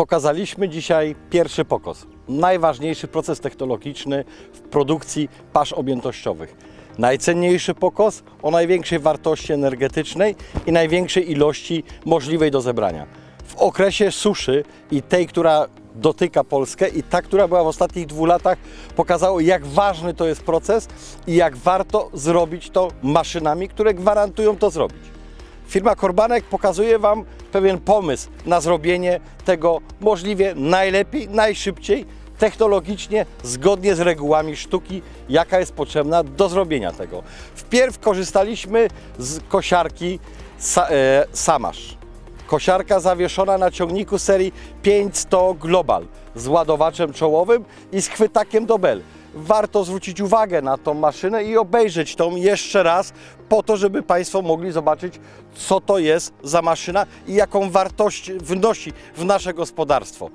Pokazaliśmy dzisiaj pierwszy pokos. Najważniejszy proces technologiczny w produkcji pasz objętościowych. Najcenniejszy pokos o największej wartości energetycznej i największej ilości możliwej do zebrania. W okresie suszy i tej, która dotyka Polskę i ta, która była w ostatnich dwóch latach, pokazało jak ważny to jest proces i jak warto zrobić to maszynami, które gwarantują to zrobić. Firma Korbanek pokazuje Wam pewien pomysł na zrobienie tego możliwie najlepiej, najszybciej, technologicznie, zgodnie z regułami sztuki, jaka jest potrzebna do zrobienia tego. Wpierw korzystaliśmy z kosiarki Sa- e, Samasz. Kosiarka zawieszona na ciągniku serii 500 Global z ładowaczem czołowym i z chwytakiem do bel. Warto zwrócić uwagę na tą maszynę i obejrzeć tą jeszcze raz, po to, żeby Państwo mogli zobaczyć, co to jest za maszyna i jaką wartość wnosi w nasze gospodarstwo.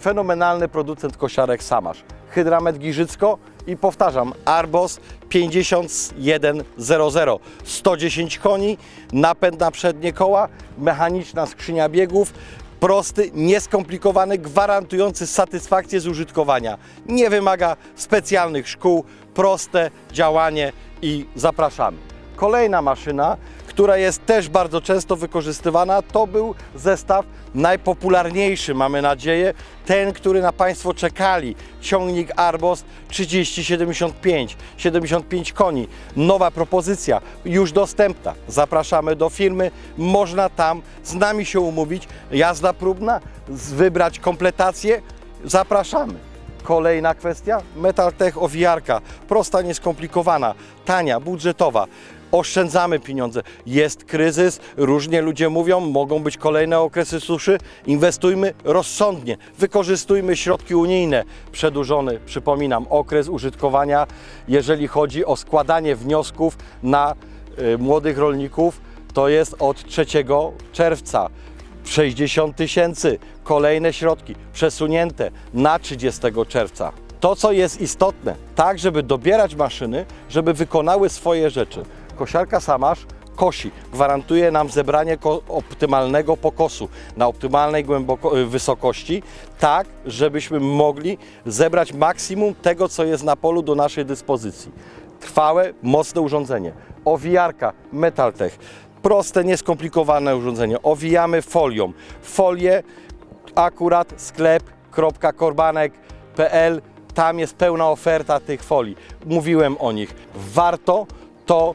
Fenomenalny producent kosiarek Samasz. Hydramet Giżycko i powtarzam, Arbos 5100, 110 koni, napęd na przednie koła, mechaniczna skrzynia biegów, prosty, nieskomplikowany, gwarantujący satysfakcję z użytkowania. Nie wymaga specjalnych szkół, proste działanie i zapraszamy. Kolejna maszyna, która jest też bardzo często wykorzystywana, to był zestaw najpopularniejszy, mamy nadzieję, ten, który na Państwo czekali. Ciągnik Arbos 3075, 75 koni. Nowa propozycja, już dostępna. Zapraszamy do firmy, można tam z nami się umówić, jazda próbna, wybrać kompletację. Zapraszamy. Kolejna kwestia, Metaltech owijarka, prosta, nieskomplikowana, tania, budżetowa. Oszczędzamy pieniądze. Jest kryzys, różnie ludzie mówią, mogą być kolejne okresy suszy. Inwestujmy rozsądnie, wykorzystujmy środki unijne. Przedłużony, przypominam, okres użytkowania, jeżeli chodzi o składanie wniosków na y, młodych rolników, to jest od 3 czerwca. 60 tysięcy, kolejne środki przesunięte na 30 czerwca. To, co jest istotne, tak, żeby dobierać maszyny, żeby wykonały swoje rzeczy. Kosiarka Samasz kosi, gwarantuje nam zebranie optymalnego pokosu na optymalnej y, wysokości, tak, żebyśmy mogli zebrać maksimum tego, co jest na polu do naszej dyspozycji. Trwałe, mocne urządzenie. Owijarka Metaltech. Proste, nieskomplikowane urządzenie. Owijamy folią. Folię akurat sklep.korbanek.pl tam jest pełna oferta tych folii. Mówiłem o nich. Warto to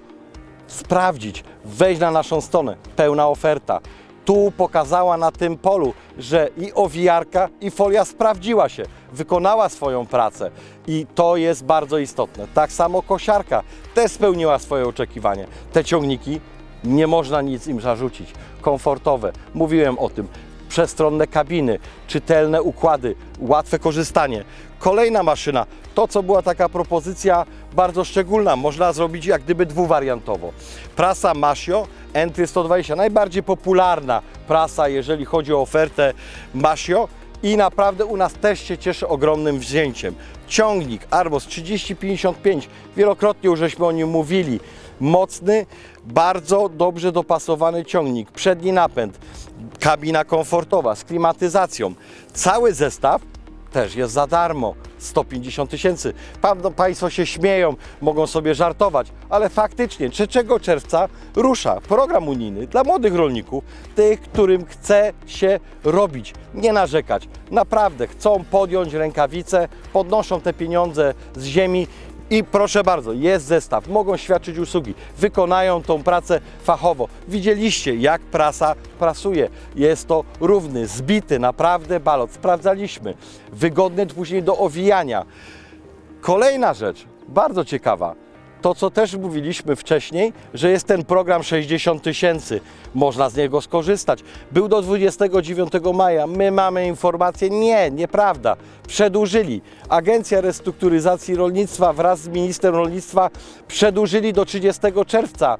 sprawdzić, wejść na naszą stronę, pełna oferta. Tu pokazała na tym polu, że i owijarka, i folia sprawdziła się, wykonała swoją pracę i to jest bardzo istotne. Tak samo kosiarka też spełniła swoje oczekiwanie. Te ciągniki nie można nic im zarzucić. Komfortowe, mówiłem o tym. Przestronne kabiny, czytelne układy, łatwe korzystanie. Kolejna maszyna, to co była taka propozycja bardzo szczególna, można zrobić jak gdyby dwuwariantowo. Prasa Masio Entry 120, najbardziej popularna prasa, jeżeli chodzi o ofertę Masio i naprawdę u nas też się cieszy ogromnym wzięciem. Ciągnik Arbos 3055, wielokrotnie już żeśmy o nim mówili. Mocny, bardzo dobrze dopasowany ciągnik, przedni napęd, kabina komfortowa z klimatyzacją. Cały zestaw też jest za darmo. 150 tysięcy. Pewno Państwo się śmieją, mogą sobie żartować, ale faktycznie 3 czerwca rusza program unijny dla młodych rolników, tych, którym chce się robić, nie narzekać. Naprawdę chcą podjąć rękawice, podnoszą te pieniądze z ziemi i proszę bardzo, jest zestaw, mogą świadczyć usługi, wykonają tą pracę fachowo. Widzieliście, jak prasa prasuje. Jest to równy, zbity, naprawdę balot. Sprawdzaliśmy. Wygodny później do owijania. Kolejna rzecz, bardzo ciekawa. To, co też mówiliśmy wcześniej, że jest ten program 60 tysięcy, można z niego skorzystać. Był do 29 maja. My mamy informację, nie, nieprawda. Przedłużyli. Agencja Restrukturyzacji Rolnictwa wraz z ministrem rolnictwa przedłużyli do 30 czerwca.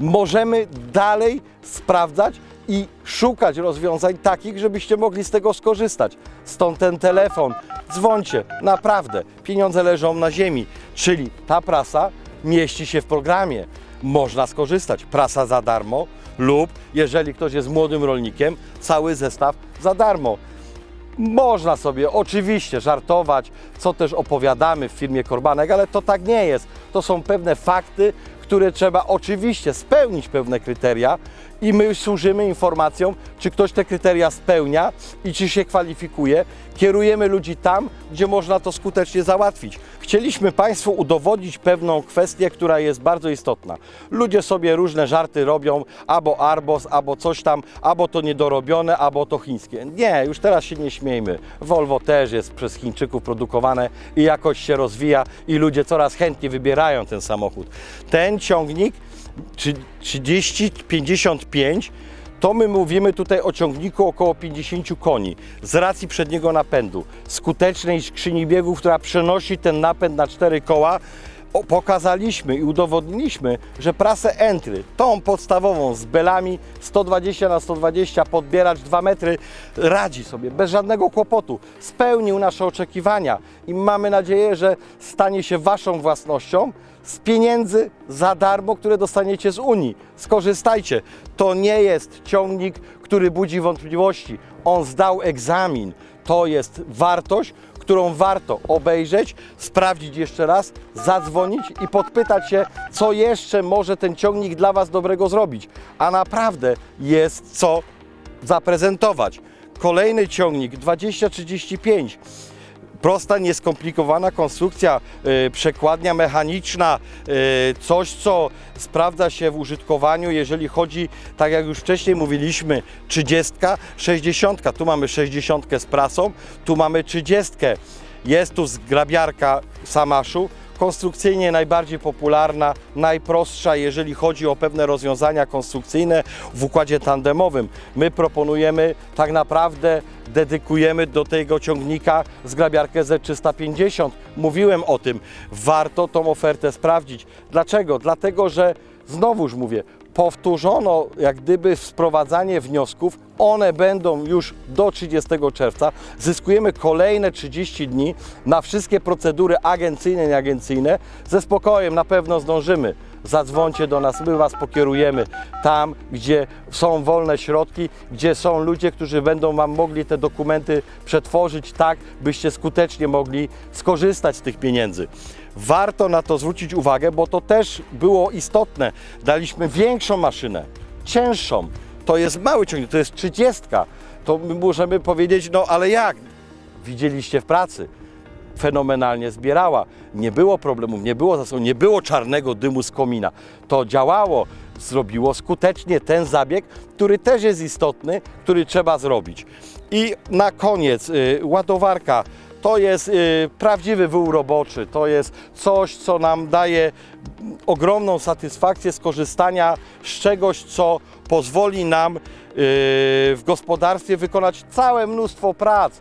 Możemy dalej sprawdzać i szukać rozwiązań takich, żebyście mogli z tego skorzystać. Stąd ten telefon. Dzwońcie, naprawdę. Pieniądze leżą na ziemi, czyli ta prasa mieści się w programie. Można skorzystać. Prasa za darmo lub jeżeli ktoś jest młodym rolnikiem, cały zestaw za darmo. Można sobie oczywiście żartować, co też opowiadamy w firmie Korbanek, ale to tak nie jest. To są pewne fakty, które trzeba oczywiście spełnić pewne kryteria i my służymy informacją, czy ktoś te kryteria spełnia i czy się kwalifikuje. Kierujemy ludzi tam, gdzie można to skutecznie załatwić. Chcieliśmy Państwu udowodnić pewną kwestię, która jest bardzo istotna. Ludzie sobie różne żarty robią, albo Arbos, albo coś tam, albo to niedorobione, albo to chińskie. Nie, już teraz się nie śmiejmy. Volvo też jest przez Chińczyków produkowane i jakoś się rozwija i ludzie coraz chętniej wybierają ten samochód. Ten ciągnik 30-55 to my mówimy tutaj o ciągniku około 50 koni z racji przedniego napędu, skutecznej skrzyni biegów, która przenosi ten napęd na cztery koła. Pokazaliśmy i udowodniliśmy, że prasę Entry, tą podstawową z belami 120 na 120 podbieracz 2 metry radzi sobie bez żadnego kłopotu. Spełnił nasze oczekiwania i mamy nadzieję, że stanie się Waszą własnością z pieniędzy za darmo, które dostaniecie z Unii. Skorzystajcie. To nie jest ciągnik, który budzi wątpliwości. On zdał egzamin. To jest wartość, którą warto obejrzeć, sprawdzić jeszcze raz, zadzwonić i podpytać się, co jeszcze może ten ciągnik dla Was dobrego zrobić. A naprawdę jest co zaprezentować. Kolejny ciągnik 2035. Prosta, nieskomplikowana konstrukcja, y, przekładnia mechaniczna, y, coś co sprawdza się w użytkowaniu, jeżeli chodzi, tak jak już wcześniej mówiliśmy, 30, 60. Tu mamy 60 z prasą, tu mamy 30. Jest tu zgrabiarka Samaszu, konstrukcyjnie najbardziej popularna, najprostsza, jeżeli chodzi o pewne rozwiązania konstrukcyjne w układzie tandemowym. My proponujemy tak naprawdę dedykujemy do tego ciągnika zgrabiarkę Z350. Mówiłem o tym. Warto tą ofertę sprawdzić. Dlaczego? Dlatego, że znowuż mówię, powtórzono jak gdyby sprowadzanie wniosków. One będą już do 30 czerwca. Zyskujemy kolejne 30 dni na wszystkie procedury agencyjne nieagencyjne. Ze spokojem na pewno zdążymy. Zadzwońcie do nas, my Was pokierujemy tam, gdzie są wolne środki, gdzie są ludzie, którzy będą Wam mogli te dokumenty przetworzyć tak, byście skutecznie mogli skorzystać z tych pieniędzy. Warto na to zwrócić uwagę, bo to też było istotne. Daliśmy większą maszynę, cięższą. To jest mały ciągnik, to jest 30. To my możemy powiedzieć, no ale jak? Widzieliście w pracy fenomenalnie zbierała. Nie było problemów, nie było zasobu, nie było czarnego dymu z komina. To działało, zrobiło skutecznie ten zabieg, który też jest istotny, który trzeba zrobić. I na koniec y, ładowarka. To jest y, prawdziwy wół roboczy, to jest coś, co nam daje ogromną satysfakcję skorzystania z czegoś, co pozwoli nam y, w gospodarstwie wykonać całe mnóstwo prac.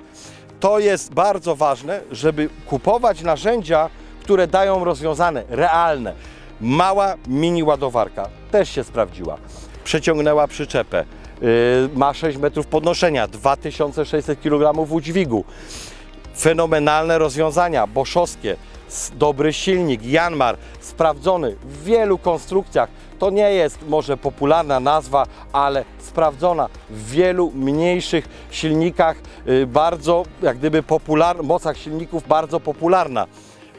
To jest bardzo ważne, żeby kupować narzędzia, które dają rozwiązane, realne. Mała mini ładowarka też się sprawdziła. Przeciągnęła przyczepę, yy, ma 6 metrów podnoszenia, 2600 kg udźwigu. Fenomenalne rozwiązania, boszowskie, dobry silnik, Janmar, sprawdzony w wielu konstrukcjach. To nie jest może popularna nazwa, ale sprawdzona w wielu mniejszych silnikach, y, bardzo jak gdyby popular, mocach silników bardzo popularna.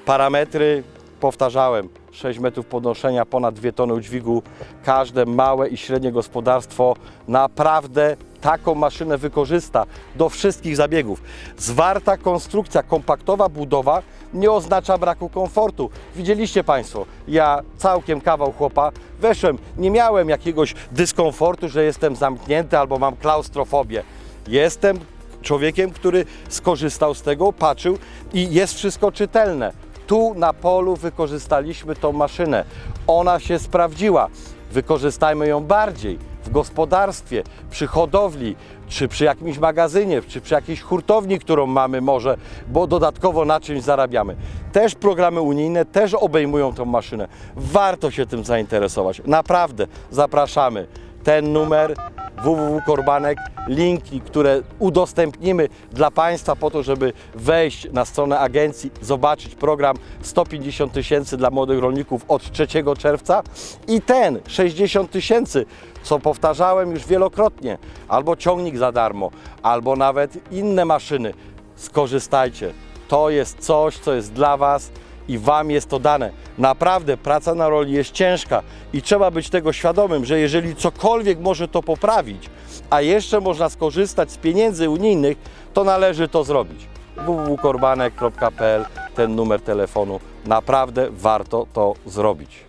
Parametry powtarzałem, 6 metrów podnoszenia, ponad 2 tony udźwigu. Każde małe i średnie gospodarstwo naprawdę taką maszynę wykorzysta do wszystkich zabiegów. Zwarta konstrukcja, kompaktowa budowa nie oznacza braku komfortu. Widzieliście Państwo, ja całkiem kawał chłopa weszłem, nie miałem jakiegoś dyskomfortu, że jestem zamknięty albo mam klaustrofobię. Jestem człowiekiem, który skorzystał z tego, patrzył i jest wszystko czytelne. Tu na polu wykorzystaliśmy tą maszynę. Ona się sprawdziła. Wykorzystajmy ją bardziej w gospodarstwie, przy hodowli, czy przy jakimś magazynie, czy przy jakiejś hurtowni, którą mamy może, bo dodatkowo na czymś zarabiamy. Też programy unijne też obejmują tą maszynę. Warto się tym zainteresować. Naprawdę zapraszamy. Ten numer www.korbanek, linki, które udostępnimy dla Państwa po to, żeby wejść na stronę agencji, zobaczyć program 150 tysięcy dla młodych rolników od 3 czerwca i ten 60 tysięcy, co powtarzałem już wielokrotnie, albo ciągnik za darmo, albo nawet inne maszyny. Skorzystajcie. To jest coś, co jest dla Was i Wam jest to dane. Naprawdę praca na roli jest ciężka i trzeba być tego świadomym, że jeżeli cokolwiek może to poprawić, a jeszcze można skorzystać z pieniędzy unijnych, to należy to zrobić. www.korbanek.pl ten numer telefonu. Naprawdę warto to zrobić.